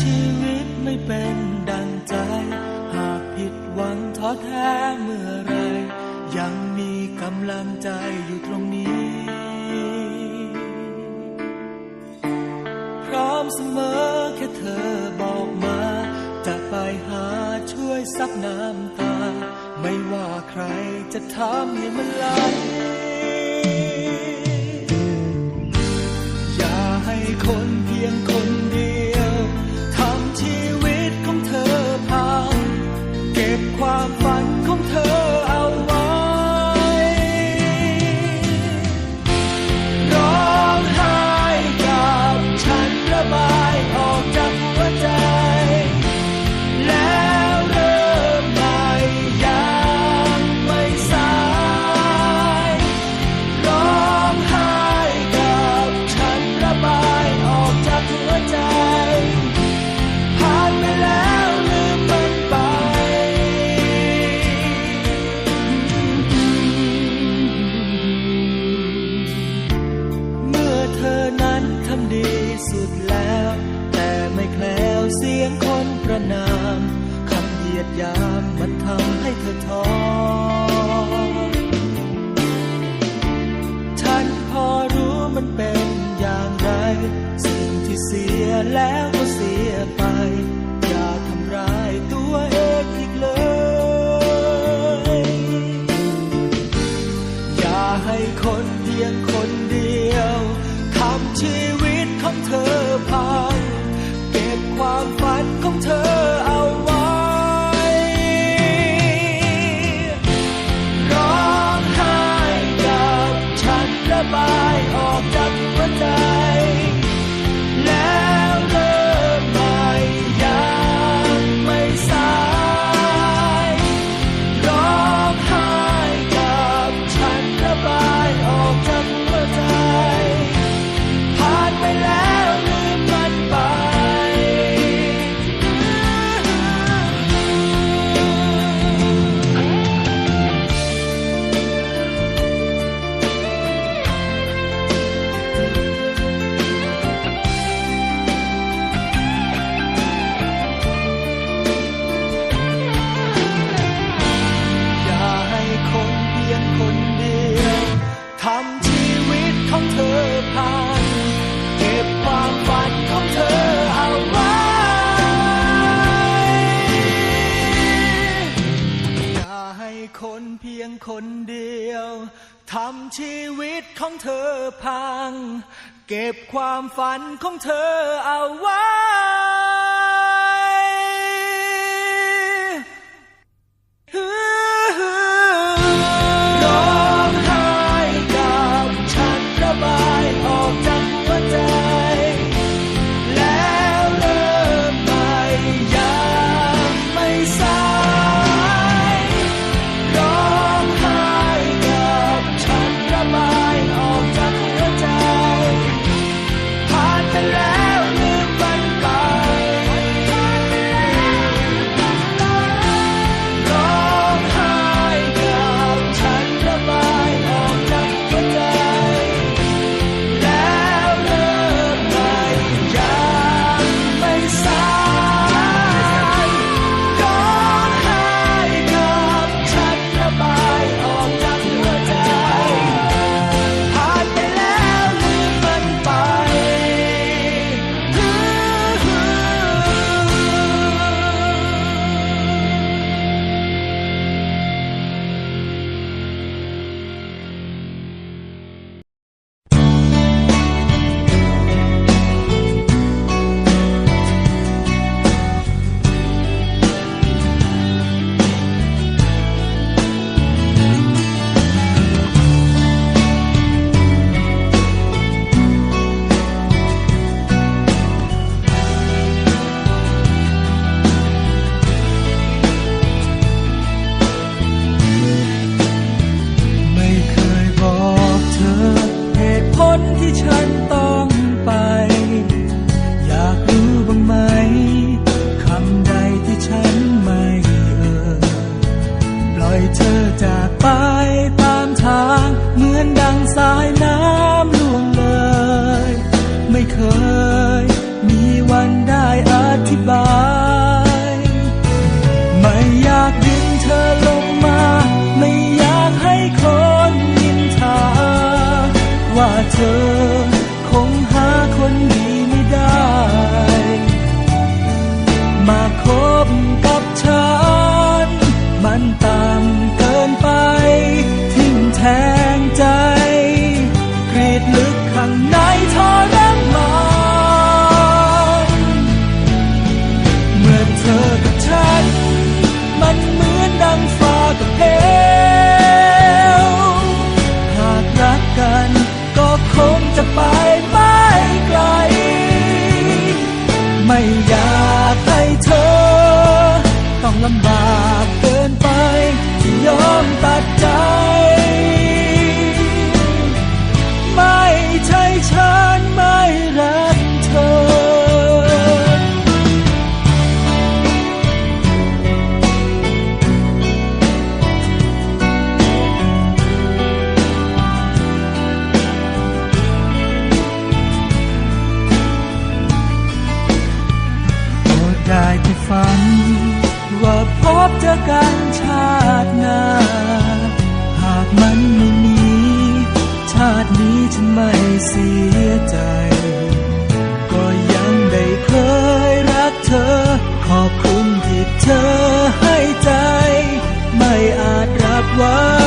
ชีวิตไม่เป็นดังใจ หากผิดหวังท้อแท้เมื่อไร ยังมีกำลังใจอยู่ตรงนี้ พร้อมเสมอแค่เธอบอกมา จะไปหาช่วยซับน้ำตา ไม่ว่าใครจะถามให้มันไหลอย่าให้คนเพียงคน 快 สุดแล้ว แต่ไม่แคล้วเสียงคนประนามคำเหยียดยา เดียวทำชีวิตของเธอพัง เก็บความฝันของเธอเอาไว้าเธอ คงหาคนดีไม่ได้ มาคบกับเธอ ไม่อยากให้เธอ ต้องลำบาก กันชาติหน้า หากมันไม่มี ชาตินี้ฉันไม่เสียใจ ก็ยังได้เคยรักเธอ ขอบคุณที่เธอให้ใจ ไม่อาจรับไว้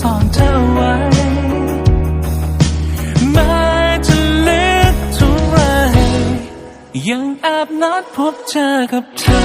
ซ่อนเธอไว้แม้จะลึกท่าไรยังแอบนัดพบเจอกับเธอ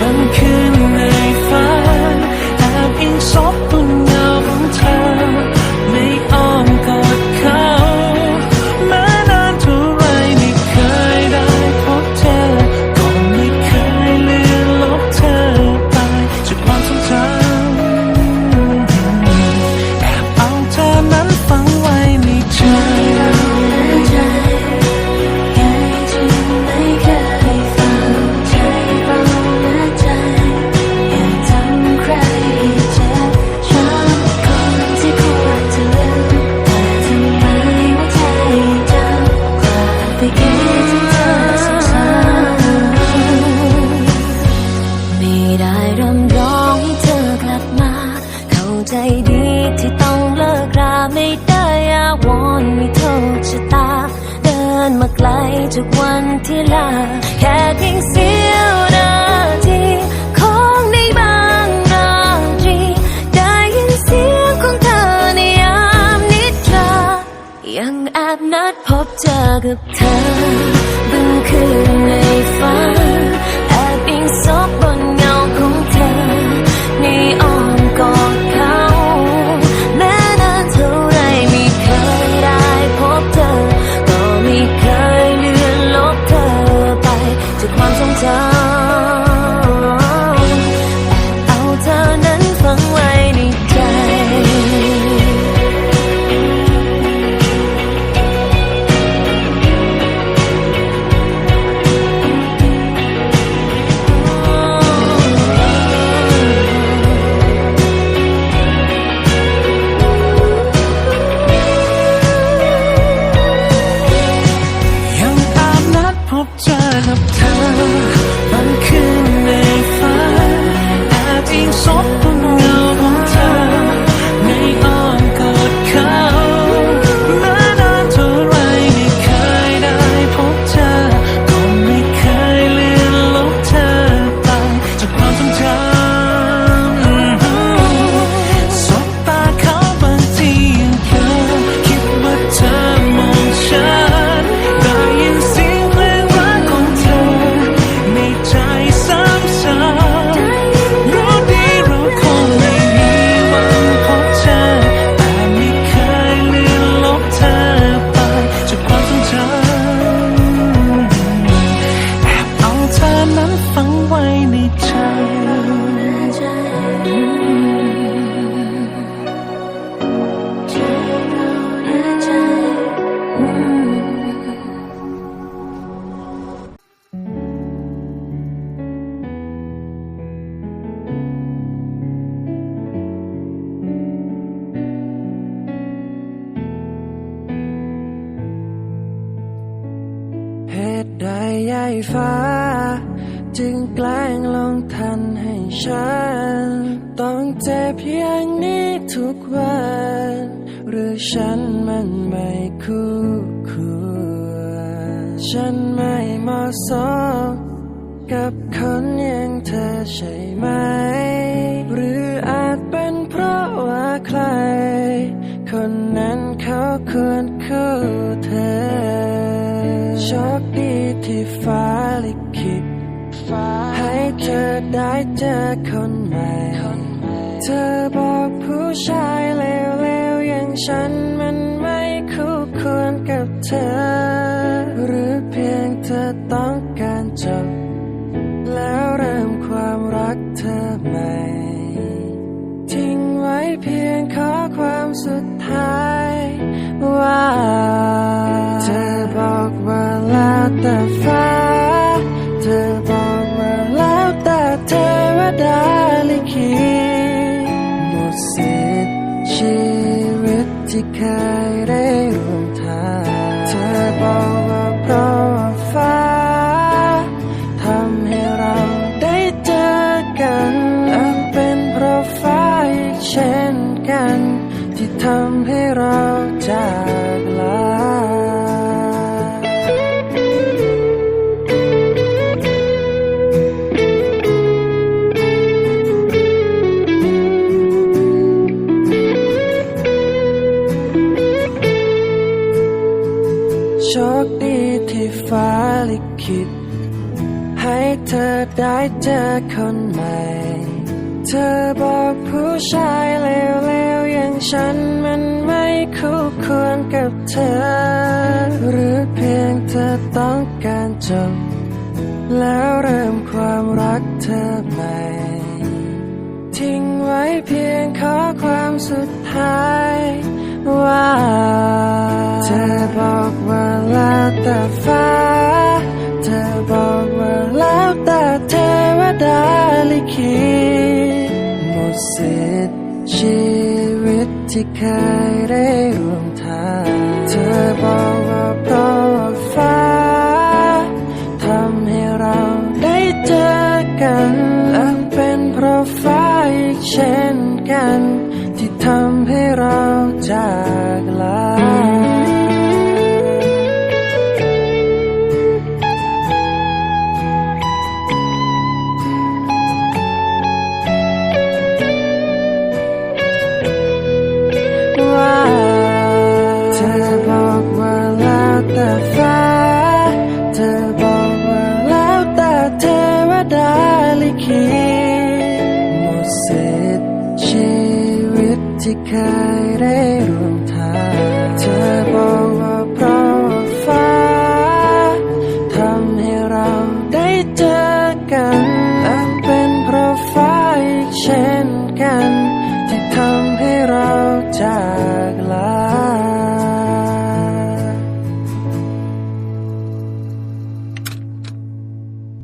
บางคืนในฝันแอบอิงซบบุญเงาของเธอ เธอ ฉัน ต้องเจ็บเพียงนี้ทุกวัน หรือฉันมันไม่คู่ควรฉันไม่เหมาะสมกับคนอย่างเธอใช่ไหม หรืออาจเป็นเพราะว่าใคร คนนั้นเขาควรคู่เธอโชคดีที่ฟ้า อได้เจอคนใหม่ เธอบอกผู้ชายเลวๆอย่างฉันมันไม่คู่ควรกับเธอ อคนใหม่ เธอบอกผู้ชายเลวๆอย่างฉันมันไม่คู่ควรกับเธอ หรือเพียงเธอต้องการจบ แล้วเริ่มความรักเธอใหม่ทิ้งไว้เพียงขอความสุดท้าย ว่าเธอบอกว่าแล้วแต่ฟ้า เธอบอกว่าแล้วแต่ เทวดาลิขิตหมดสิทธิ์ชีวิตที่เคยได้ร่วมทางเธอบอกว่าเพราะฟ้าทำให้เราได้เจอกันและเป็นเพราะฟ้าอีกเช่นกัน ที่ทำให้เราจาก ตห